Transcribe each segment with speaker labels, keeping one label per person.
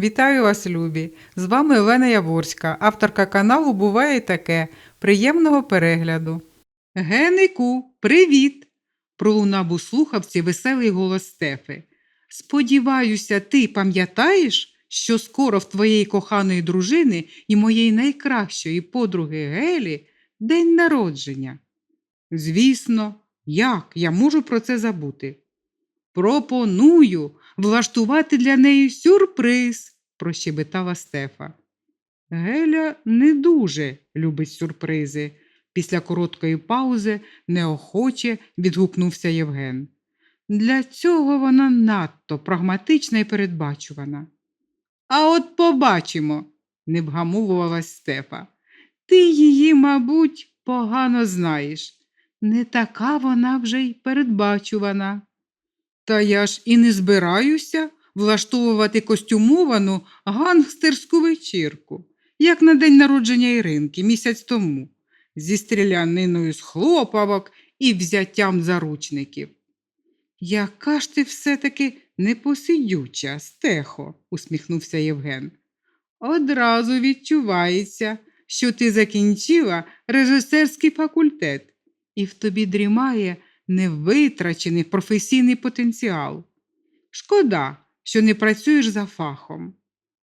Speaker 1: Вітаю вас, любі! З вами Олена Яворська, авторка каналу Буває й таке. Приємного перегляду. Генику, привіт! пролунав у слухавці веселий голос Стефи. Сподіваюся, ти пам'ятаєш, що скоро в твоєї коханої дружини і моєї найкращої подруги Гелі день народження. Звісно, як я можу про це забути? Пропоную влаштувати для неї сюрприз, прощебетала Стефа. Геля не дуже любить сюрпризи. Після короткої паузи неохоче відгукнувся Євген. Для цього вона надто прагматична і передбачувана. А от побачимо, не вгамовувалась Стефа. Ти її, мабуть, погано знаєш. Не така вона вже й передбачувана. Та я ж і не збираюся влаштовувати костюмовану гангстерську вечірку, як на день народження Іринки місяць тому, зі стріляниною з хлопавок і взяттям заручників. Яка ж ти все-таки непосидюча, стехо, усміхнувся Євген. Одразу відчувається, що ти закінчила режисерський факультет, і в тобі дрімає невитрачений професійний потенціал. Шкода, що не працюєш за фахом.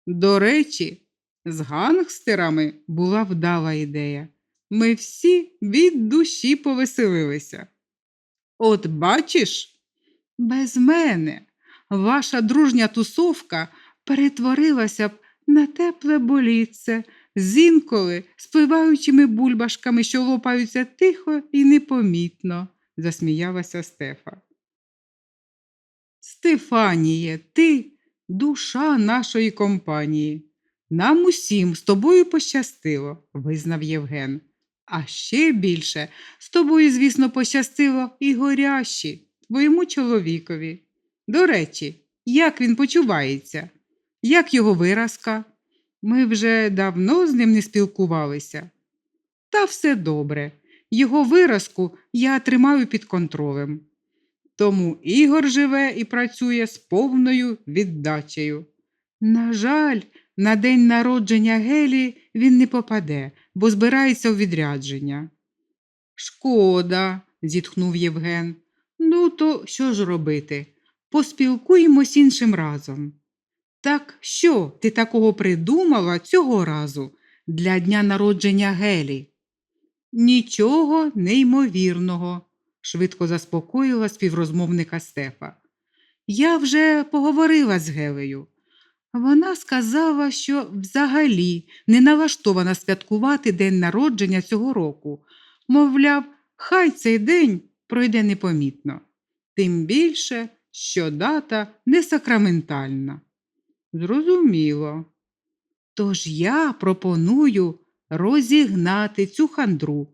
Speaker 1: До речі, з гангстерами була вдала ідея. Ми всі від душі повеселилися. От бачиш, без мене ваша дружня тусовка перетворилася б на тепле болітце з інколи спливаючими бульбашками, що лопаються тихо і непомітно, засміялася Стефа. Стефаніє, ти душа нашої компанії. Нам усім з тобою пощастило, визнав Євген. А ще більше з тобою, звісно, пощастило і горящі, твоєму чоловікові. До речі, як він почувається? Як його виразка? Ми вже давно з ним не спілкувалися. Та все добре. Його виразку я тримаю під контролем. Тому Ігор живе і працює з повною віддачею. На жаль, на день народження Гелі він не попаде, бо збирається у відрядження. Шкода, зітхнув Євген. Ну, то що ж робити? Поспілкуємось іншим разом. Так що ти такого придумала цього разу для дня народження Гелі? Нічого неймовірного, швидко заспокоїла співрозмовника Стефа. Я вже поговорила з Гелею. Вона сказала, що взагалі не налаштована святкувати день народження цього року. Мовляв, хай цей день пройде непомітно. Тим більше, що дата не сакраментальна. Зрозуміло. Тож я пропоную розігнати цю хандру,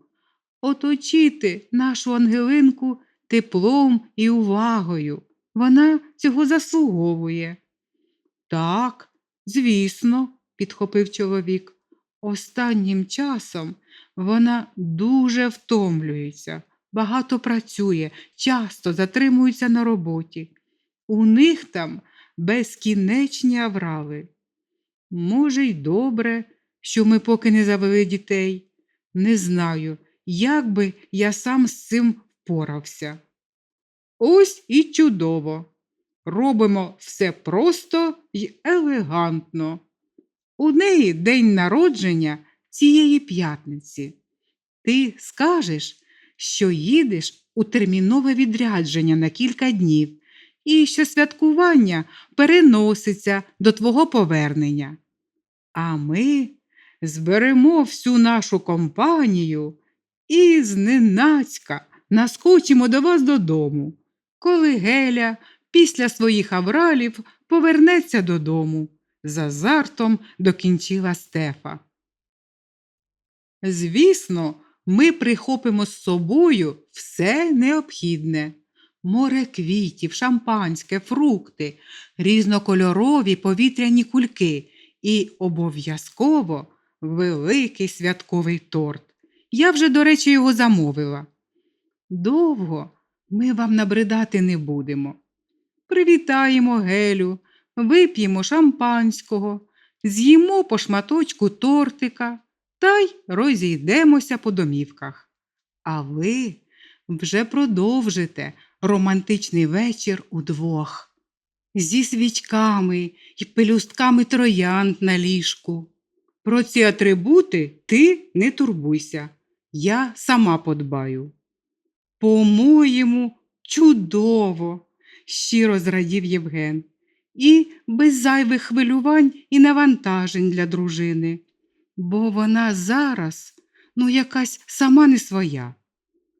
Speaker 1: оточити нашу Ангелинку теплом і увагою. Вона цього заслуговує. Так, звісно, підхопив чоловік. Останнім часом вона дуже втомлюється, багато працює, часто затримується на роботі. У них там безкінечні аврали. Може, й добре, що ми поки не завели дітей. Не знаю, як би я сам з цим впорався. Ось і чудово. Робимо все просто й елегантно. У неї день народження цієї п'ятниці. Ти скажеш, що їдеш у термінове відрядження на кілька днів і що святкування переноситься до твого повернення. А ми зберемо всю нашу компанію і зненацька наскочимо до вас додому, коли Геля після своїх авралів повернеться додому. З азартом докінчила Стефа. Звісно, ми прихопимо з собою все необхідне море квітів, шампанське, фрукти, різнокольорові повітряні кульки і обов'язково великий святковий торт. Я вже, до речі, його замовила. Довго ми вам набридати не будемо. Привітаємо Гелю, вип'ємо шампанського, з'їмо по шматочку тортика та й розійдемося по домівках. А ви вже продовжите романтичний вечір удвох зі свічками і пелюстками троянд на ліжку. Про ці атрибути ти не турбуйся, я сама подбаю. По-моєму, чудово, щиро зрадів Євген, і без зайвих хвилювань і навантажень для дружини, бо вона зараз, ну, якась сама не своя.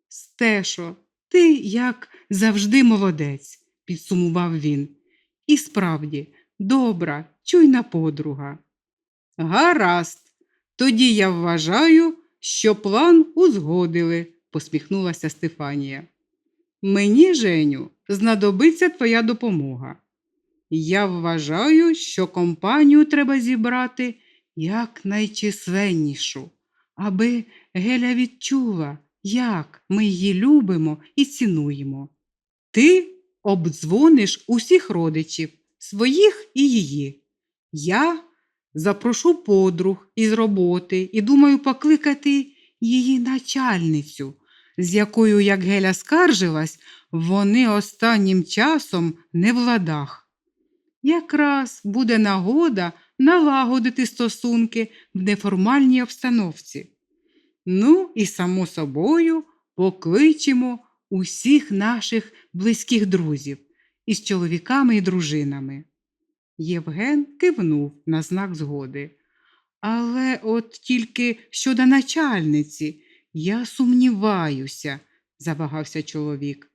Speaker 1: Стешо, ти, як завжди, молодець, підсумував він. І справді, добра, чуйна подруга. Гаразд, тоді я вважаю, що план узгодили, посміхнулася Стефанія. Мені, Женю, знадобиться твоя допомога. Я вважаю, що компанію треба зібрати якнайчисленнішу, аби Геля відчула, як ми її любимо і цінуємо. Ти обдзвониш усіх родичів, своїх і її. Я запрошу подруг із роботи і думаю покликати її начальницю, з якою, як Геля скаржилась, вони останнім часом не в ладах. Якраз буде нагода налагодити стосунки в неформальній обстановці. Ну і, само собою, покличемо усіх наших близьких друзів із чоловіками і дружинами. Євген кивнув на знак згоди. Але от тільки щодо начальниці, я сумніваюся, завагався чоловік.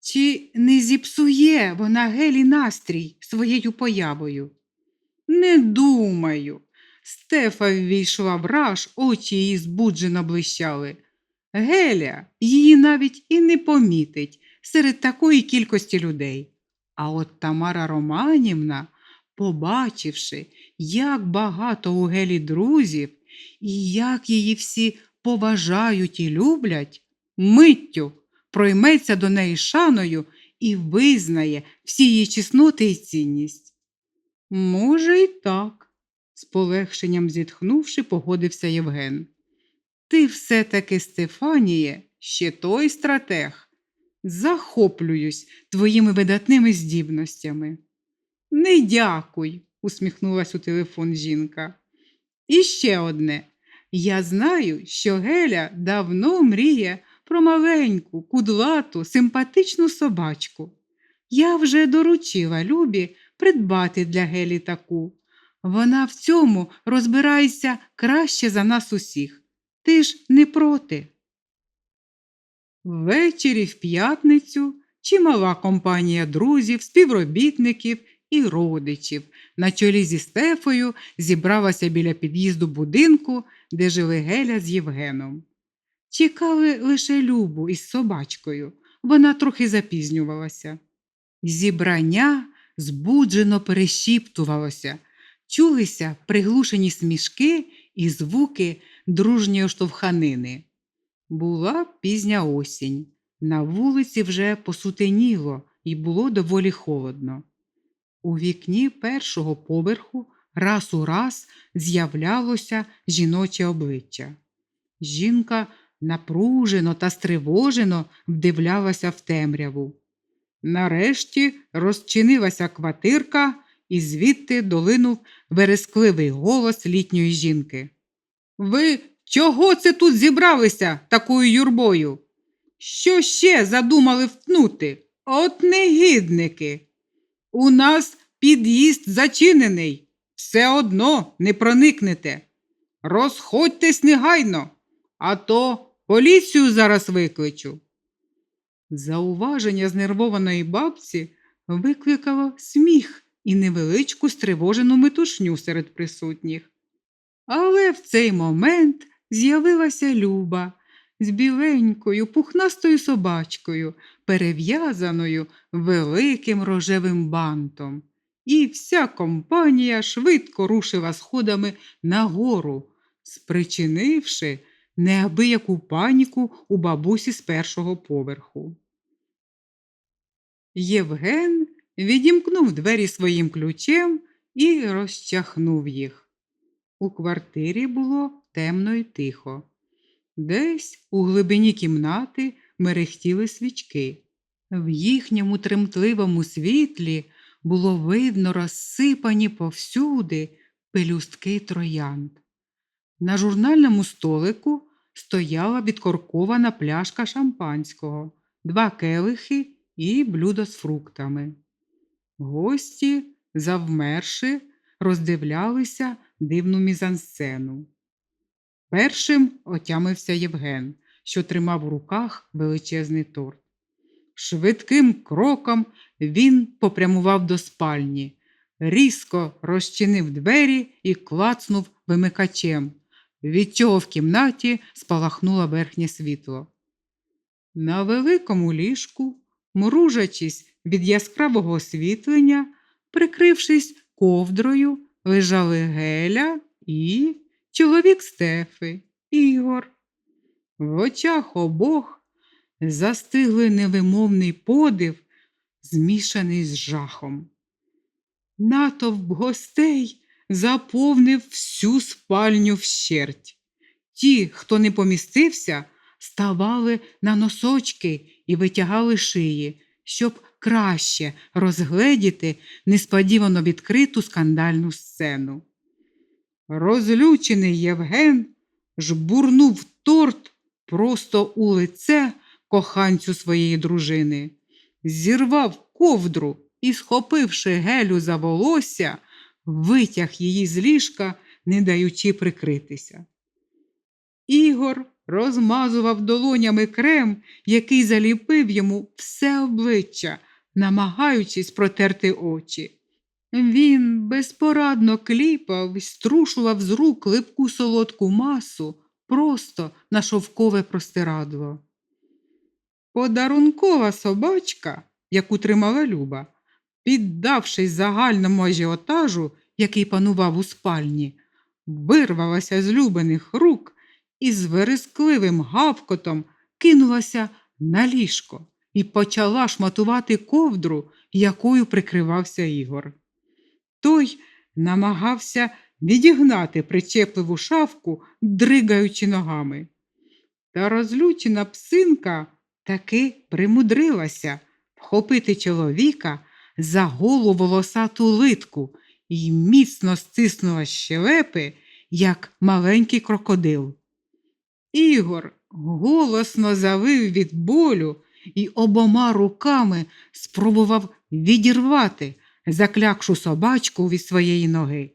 Speaker 1: Чи не зіпсує вона Гелі настрій своєю появою? Не думаю. Стефа ввійшла в раж, очі її збуджено блищали. Геля її навіть і не помітить серед такої кількості людей. А от Тамара Романівна, побачивши, як багато у Гелі друзів і як її всі поважають і люблять, миттю пройметься до неї шаною і визнає всі її чесноти і цінність. Може, і так, з полегшенням зітхнувши, погодився Євген. Ти все-таки, Стефаніє, ще той стратег. Захоплююсь твоїми видатними здібностями. Не дякуй, усміхнулась у телефон жінка. І ще одне. Я знаю, що Геля давно мріє про маленьку, кудлату, симпатичну собачку. Я вже доручила Любі придбати для Гелі таку. Вона в цьому розбирається краще за нас усіх. Ти ж не проти. Ввечері в п'ятницю чимала компанія друзів, співробітників і родичів на чолі зі Стефою зібралася біля під'їзду будинку, де жили Геля з Євгеном. Чекали лише Любу із собачкою, вона трохи запізнювалася. Зібрання збуджено перешіптувалося, чулися приглушені смішки і звуки дружньої штовханини. Була пізня осінь. На вулиці вже посутеніло і було доволі холодно. У вікні першого поверху раз у раз з'являлося жіноче обличчя. Жінка напружено та стривожено вдивлялася в темряву. Нарешті розчинилася квартирка, і звідти долинув верескливий голос літньої жінки. Ви чого це тут зібралися такою юрбою? Що ще задумали втнути? От негідники. У нас під'їзд зачинений. Все одно не проникнете. Розходьтесь негайно, а то поліцію зараз викличу. Зауваження знервованої бабці викликало сміх і невеличку стривожену метушню серед присутніх. Але в цей момент з'явилася Люба з біленькою, пухнастою собачкою, перев'язаною великим рожевим бантом. І вся компанія швидко рушила сходами нагору, спричинивши неабияку паніку у бабусі з першого поверху. Євген відімкнув двері своїм ключем і розчахнув їх. У квартирі було темно й тихо. Десь у глибині кімнати мерехтіли свічки. В їхньому тремтливому світлі було видно розсипані повсюди пелюстки троянд. На журнальному столику стояла відкоркована пляшка шампанського, два келихи і блюдо з фруктами. Гості, завмерши, роздивлялися дивну мізансцену. Першим отямився Євген, що тримав у руках величезний торт. Швидким кроком він попрямував до спальні, різко розчинив двері і клацнув вимикачем, від чого в кімнаті спалахнуло верхнє світло. На великому ліжку, мружачись від яскравого освітлення, прикрившись ковдрою, лежали Геля і чоловік Стефи, Ігор. В очах обох застигли невимовний подив, змішаний з жахом. Натовп гостей заповнив всю спальню вщерть. Ті, хто не помістився, ставали на носочки і витягали шиї, щоб краще розгледіти несподівано відкриту скандальну сцену. Розлючений Євген жбурнув торт просто у лице коханцю своєї дружини, зірвав ковдру і, схопивши гелю за волосся, витяг її з ліжка, не даючи прикритися. Ігор розмазував долонями крем, який заліпив йому все обличчя, намагаючись протерти очі. Він безпорадно кліпав і струшував з рук липку солодку масу просто на шовкове простирадло. Подарункова собачка, яку тримала Люба, піддавшись загальному ажіотажу, який панував у спальні, вирвалася з любених рук і з верескливим гавкотом кинулася на ліжко і почала шматувати ковдру, якою прикривався Ігор. Той намагався відігнати причепливу шавку, дригаючи ногами. Та розлючена псинка таки примудрилася вхопити чоловіка за голу волосату литку і міцно стиснула щелепи, як маленький крокодил. Ігор голосно завив від болю і обома руками спробував відірвати заклякшу собачку від своєї ноги.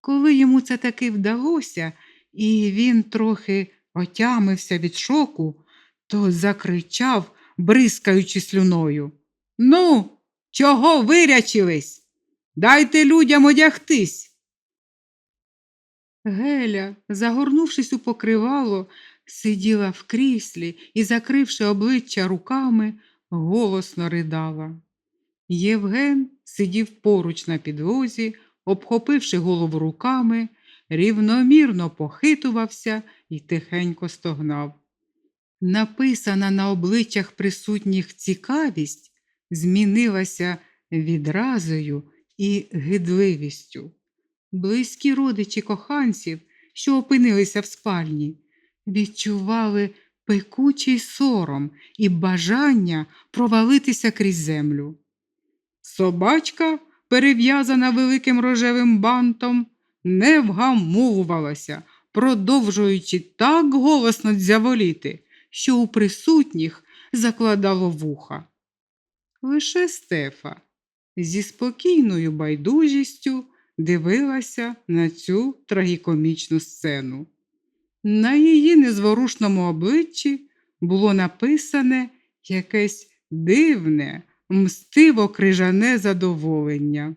Speaker 1: Коли йому це таки вдалося, і він трохи отямився від шоку, то закричав, бризкаючи слюною. Ну, чого вирячились? Дайте людям одягтись. Геля, загорнувшись у покривало, сиділа в кріслі і, закривши обличчя руками, голосно ридала. Євген сидів поруч на підлозі, обхопивши голову руками, рівномірно похитувався і тихенько стогнав. Написана на обличчях присутніх цікавість змінилася відразою і гидливістю. Близькі родичі коханців, що опинилися в спальні, відчували пекучий сором і бажання провалитися крізь землю. Собачка, перев'язана великим рожевим бантом, не вгамовувалася, продовжуючи так голосно дзяволіти, що у присутніх закладало вуха. Лише Стефа зі спокійною байдужістю дивилася на цю трагікомічну сцену. На її незворушному обличчі було написане якесь дивне, мстиво крижане задоволення.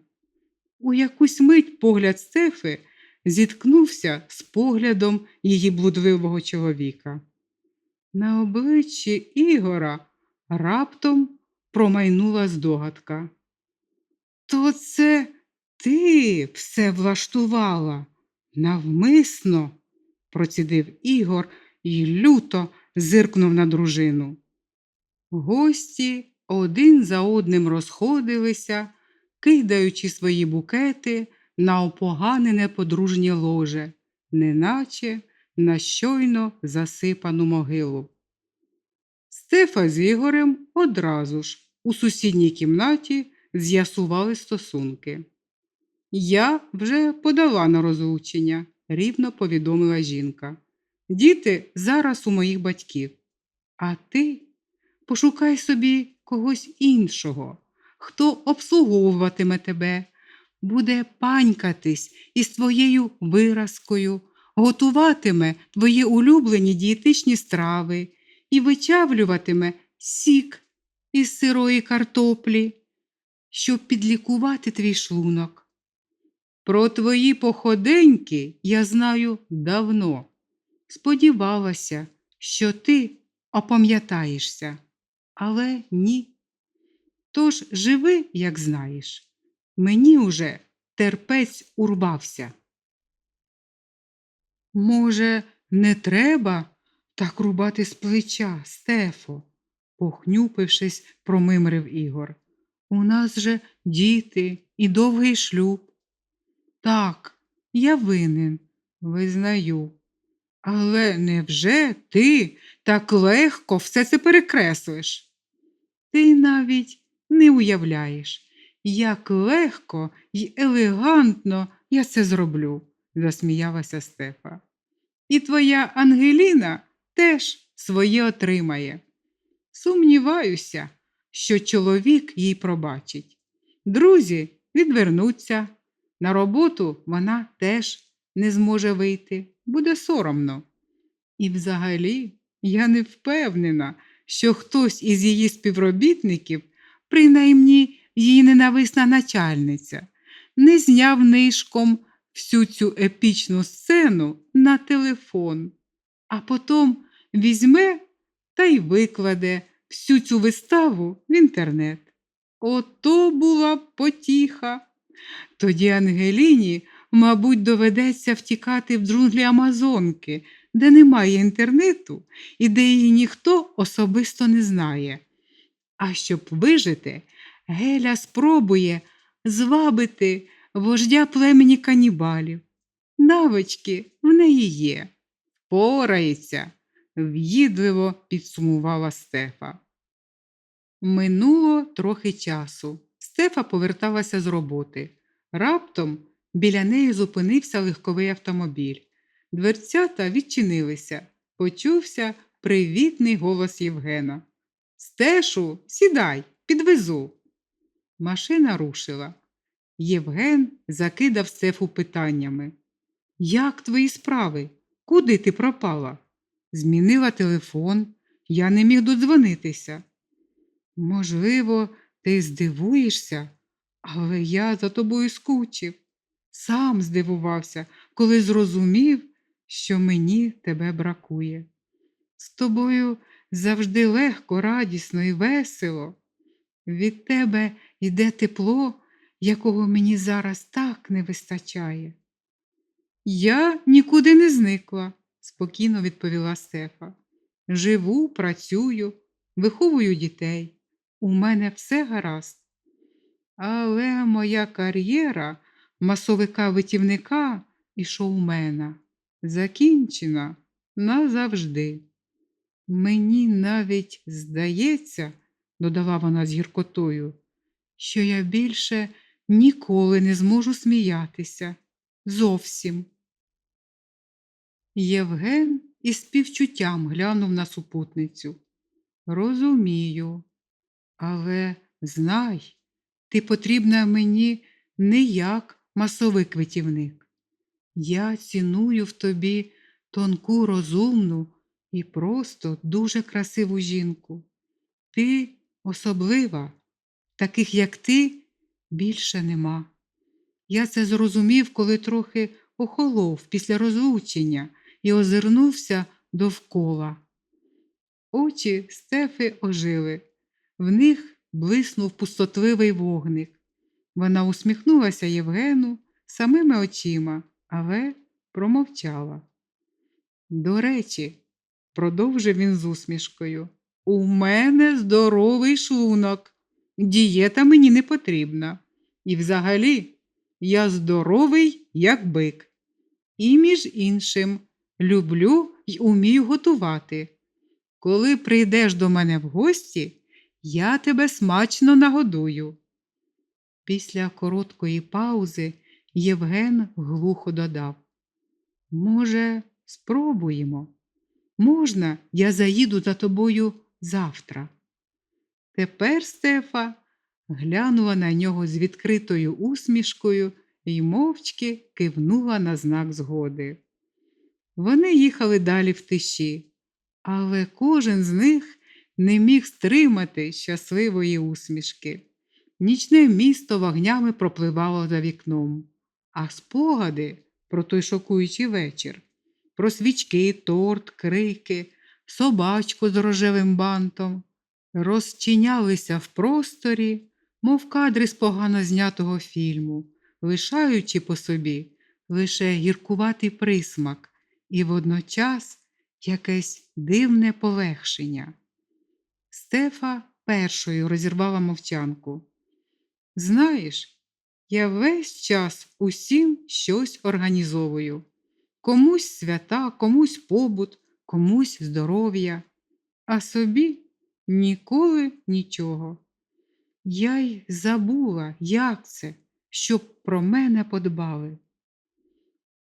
Speaker 1: У якусь мить погляд Стефи зіткнувся з поглядом її блудливого чоловіка. На обличчі Ігора раптом промайнула здогадка. То це ти все влаштувала навмисно, процідив Ігор і люто зиркнув на дружину. Гості один за одним розходилися, кидаючи свої букети на опоганене подружнє ложе, неначе на щойно засипану могилу. Стефа з Ігорем одразу ж у сусідній кімнаті з'ясували стосунки. Я вже подала на розлучення, рівно повідомила жінка. Діти зараз у моїх батьків. А ти пошукай собі когось іншого, хто обслуговуватиме тебе, буде панькатись із твоєю виразкою, готуватиме твої улюблені дієтичні страви і вичавлюватиме сік із сирої картоплі, щоб підлікувати твій шлунок. Про твої походеньки я знаю давно. Сподівалася, що ти опам'ятаєшся, але ні. Тож живи, як знаєш. Мені уже терпець урвався. Може, не треба так рубати з плеча, Стефо, похнюпившись, промимрив Ігор. У нас же діти і довгий шлюб. Так, я винен, визнаю. Але невже ти так легко все це перекреслиш? Ти навіть не уявляєш, як легко й елегантно я це зроблю, засміялася Стефа. І твоя Ангеліна теж своє отримає. Сумніваюся, що чоловік їй пробачить. Друзі відвернуться. На роботу вона теж не зможе вийти, буде соромно. І взагалі я не впевнена, що хтось із її співробітників, принаймні її ненависна начальниця, не зняв нишком всю цю епічну сцену на телефон, а потім візьме та й викладе всю цю виставу в інтернет. Ото була б потіха. Тоді Ангеліні, мабуть, доведеться втікати в джунглі Амазонки, де немає інтернету і де її ніхто особисто не знає. А щоб вижити, Геля спробує звабити вождя племені канібалів. Навички в неї є. Порається, в'їдливо підсумувала Стефа. Минуло трохи часу. Стефа поверталася з роботи. Раптом біля неї зупинився легковий автомобіль. Дверцята відчинилися. Почувся привітний голос Євгена. Стешу, сідай, підвезу. Машина рушила. Євген закидав Стефу питаннями. Як твої справи? Куди ти пропала? Змінила телефон, я не міг додзвонитися. Можливо, ти здивуєшся, але я за тобою скучив. Сам здивувався, коли зрозумів, що мені тебе бракує. З тобою завжди легко, радісно і весело. Від тебе йде тепло, якого мені зараз так не вистачає. Я нікуди не зникла, спокійно відповіла Стефа. Живу, працюю, виховую дітей. У мене все гаразд. Але моя кар'єра масовика-витівника і шоумена закінчена назавжди. Мені навіть здається, додала вона з гіркотою, що я більше ніколи не зможу сміятися. Зовсім. Євген із співчуттям глянув на супутницю. Розумію, але знай, ти потрібна мені не як масовий квитівник. Я ціную в тобі тонку, розумну і просто дуже красиву жінку. Ти особлива, таких, як ти, більше нема. Я це зрозумів, коли трохи охолов після розлучення і озирнувся довкола. Очі Стефи ожили, в них блиснув пустотливий вогник. Вона усміхнулася Євгену самими очима, але промовчала. До речі, продовжив він з усмішкою, У мене здоровий шлунок. Дієта мені не потрібна. І взагалі, я здоровий, як бик. І, між іншим, люблю й умію готувати. Коли прийдеш до мене в гості, я тебе смачно нагодую. Після короткої паузи Євген глухо додав: Може, спробуємо? Можна, я заїду за тобою завтра. Тепер Стефа глянула на нього з відкритою усмішкою і мовчки кивнула на знак згоди. Вони їхали далі в тиші, але кожен з них не міг стримати щасливої усмішки. Нічне місто вогнями пропливало за вікном, а спогади про той шокуючий вечір, про свічки, торт, крики, собачку з рожевим бантом розчинялися в просторі, мов кадри з погано знятого фільму, лишаючи по собі лише гіркуватий присмак і водночас якесь дивне полегшення. Стефа першою розірвала мовчанку. Знаєш, я весь час усім щось організовую. Комусь свята, комусь побут, комусь здоров'я, а собі ніколи нічого. Я й забула, як це, щоб про мене подбали.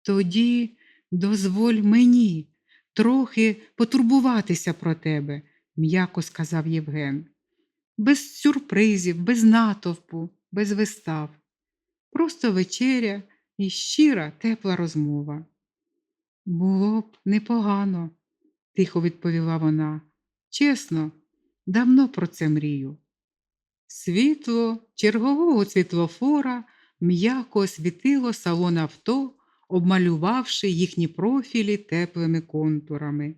Speaker 1: Тоді дозволь мені трохи потурбуватися про тебе, м'яко сказав Євген. Без сюрпризів, без натовпу, без вистав. Просто вечеря і щира тепла розмова. Було б непогано, тихо відповіла вона. Чесно, давно про це мрію. Світло чергового світлофора м'яко освітило салон авто, обмалювавши їхні профілі теплими контурами.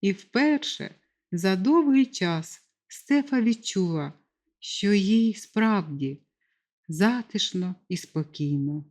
Speaker 1: І вперше за довгий час Стефа відчула, що їй справді затишно і спокійно.